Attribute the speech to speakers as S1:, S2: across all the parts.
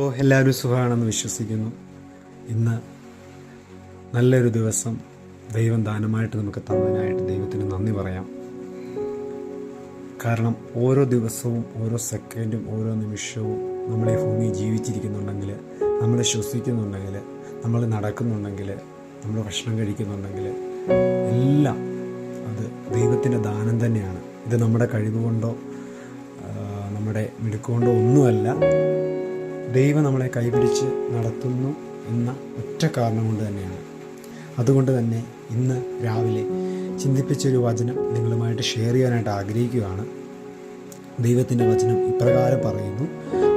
S1: ഓ എല്ലാവരും സുഖമാണെന്ന് വിശ്വസിക്കുന്നു. ഇന്ന് നല്ലൊരു ദിവസം ദൈവം ദാനമായിട്ട് നമുക്ക് തന്നതിനായിട്ട് ദൈവത്തിന് നന്ദി പറയാം. കാരണം ഓരോ ദിവസവും ഓരോ സെക്കൻഡും ഓരോ നിമിഷവും നമ്മൾ ഈ ഭൂമി ജീവിച്ചിരിക്കുന്നുണ്ടെങ്കിൽ നമ്മൾ ശ്വസിക്കുന്നുണ്ടെങ്കിൽ നമ്മൾ നടക്കുന്നുണ്ടെങ്കിൽ നമ്മൾ ഭക്ഷണം കഴിക്കുന്നുണ്ടെങ്കിൽ എല്ലാം അത് ദൈവത്തിന്റെ ദാനം തന്നെയാണ്. ഇത് നമ്മുടെ കഴിവ് കൊണ്ടോ നമ്മുടെ മിടുക്കുകൊണ്ടോ ഒന്നുമല്ല. ദൈവം നമ്മളെ കൈപിടിച്ച് നടത്തുന്നു എന്ന ഒറ്റ കാരണം കൊണ്ട് തന്നെയാണ്. അതുകൊണ്ട് തന്നെ ഇന്ന് രാവിലെ ചിന്തിപ്പിച്ചൊരു വചനം നിങ്ങളുമായിട്ട് ഷെയർ ചെയ്യാനായിട്ട് ആഗ്രഹിക്കുകയാണ്. ദൈവത്തിന്റെ വചനം ഇപ്രകാരം പറയുന്നു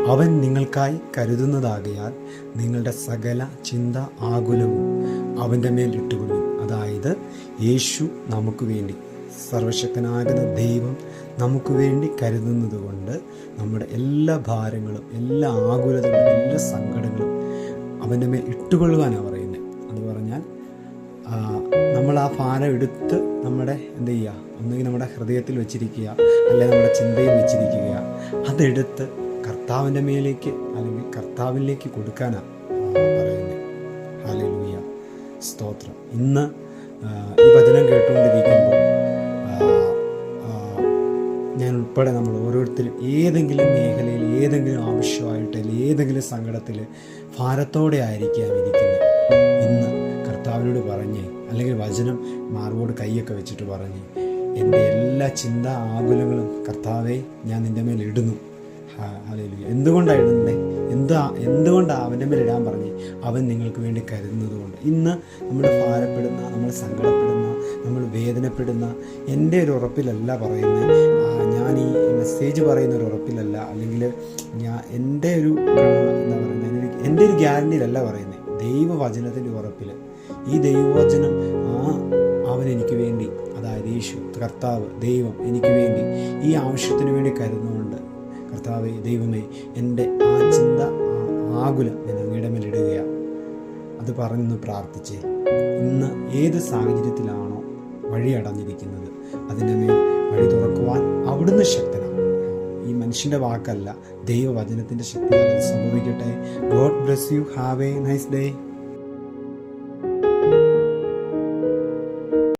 S1: അവൻ നിങ്ങൾക്കായി കരുതുന്നതാകയാൽ നിങ്ങളുടെ സകല ചിന്ത ആകുലവും അവന്റെ മേൽ ഇട്ടുകൊടുക്കും അതായത് യേശു നമുക്ക് വേണ്ടി സർവശക്തനാകുന്ന ദൈവം നമുക്ക് വേണ്ടി കരുതുന്നത് കൊണ്ട് നമ്മുടെ എല്ലാ ഭാരങ്ങളും എല്ലാ ആകുലതകളും എല്ലാ സങ്കടങ്ങളും അവന്റെ മേൽ ഇട്ടുകൊള്ളുവാനാണ് പറയുന്നത്. എന്ന് പറഞ്ഞാൽ നമ്മൾ ആ ഭാരം എടുത്ത് നമ്മുടെ എന്ത് ചെയ്യുക? ഒന്നുകിൽ നമ്മുടെ ഹൃദയത്തിൽ വെച്ചിരിക്കുക അല്ലെങ്കിൽ നമ്മുടെ ചിന്തയിൽ വെച്ചിരിക്കുക. അതെടുത്ത് കർത്താവിന്റെ മേലേക്ക് അല്ലെങ്കിൽ കർത്താവിലേക്ക് കൊടുക്കാനാണ് പറയുന്നത്. ഹാലലൂയ സ്തോത്രം. ഇന്ന് ഈ വചനം കേട്ടുകൊണ്ടിരിക്കുമ്പോൾ ഉൾപ്പെടെ നമ്മൾ ഓരോരുത്തരും ഏതെങ്കിലും മേഖലയിൽ ഏതെങ്കിലും ആവശ്യമായിട്ട് അല്ലെങ്കിൽ ഏതെങ്കിലും സങ്കടത്തിൽ ഭാരത്തോടെ ആയിരിക്കാം ഇരിക്കുന്നത്. ഇന്ന് കർത്താവിനോട് പറഞ്ഞ് അല്ലെങ്കിൽ വചനം മാർവോട് കൈയൊക്കെ വെച്ചിട്ട് പറഞ്ഞ് എന്റെ എല്ലാ ചിന്ത ആകുലങ്ങളും കർത്താവെ ഞാൻ നിന്റെ മേൽ ഇടുന്നു. അല്ലെങ്കിൽ എന്തുകൊണ്ടാണ് ഇടുന്നത് എന്താ എന്തുകൊണ്ടാണ് അവന്റെ മേൽ ഇടാൻ പറഞ്ഞ്? അവൻ നിങ്ങൾക്ക് വേണ്ടി കരുതുന്നതുകൊണ്ട്. ഇന്ന് നമ്മൾ ഭാരപ്പെടുന്ന നമ്മൾ സങ്കടപ്പെടുന്ന നമ്മൾ വേദനപ്പെടുന്ന എന്റെ ഒരു ഉറപ്പിലല്ല പറയുന്നത്. ഞാൻ ഈ മെസ്സേജ് പറയുന്ന ഒരു ഉറപ്പിലല്ല. അല്ലെങ്കിൽ ഞാൻ എന്റെ ഒരു എന്താ പറയുന്നത്? എന്റെ ഒരു- ഗ്യാരണ്ടിയിലല്ല പറയുന്നത് ദൈവവചനത്തിന്റെ ഉറപ്പിൽ ഈ ദൈവവചനം ആ അവൻ എനിക്ക് വേണ്ടി അതായത് യേശു കർത്താവ് ദൈവം എനിക്ക് വേണ്ടി ഈ ആവശ്യത്തിന് വേണ്ടി കരുതുന്നുണ്ട്. കർത്താവെ ദൈവമേ എന്റെ ആ ചിന്ത ആകുലം ഞാൻ അങ്ങയുടെ മേലിടുകയാണ് അത് പറഞ്ഞൊന്ന് പ്രാർത്ഥിച്ച്. ഇന്ന് ഏത് സാഹചര്യത്തിലാണോ വഴി അടഞ്ഞിരിക്കുന്നത് അതിന്റെ മേൽ വഴി തുറക്കുവാൻ അവിടുന്ന് ശക്തനാണ്. ഈ മനുഷ്യന്റെ വാക്കല്ല ദൈവവചനത്തിന്റെ ശക്തി സംഭവിക്കട്ടെ. God bless you have a nice day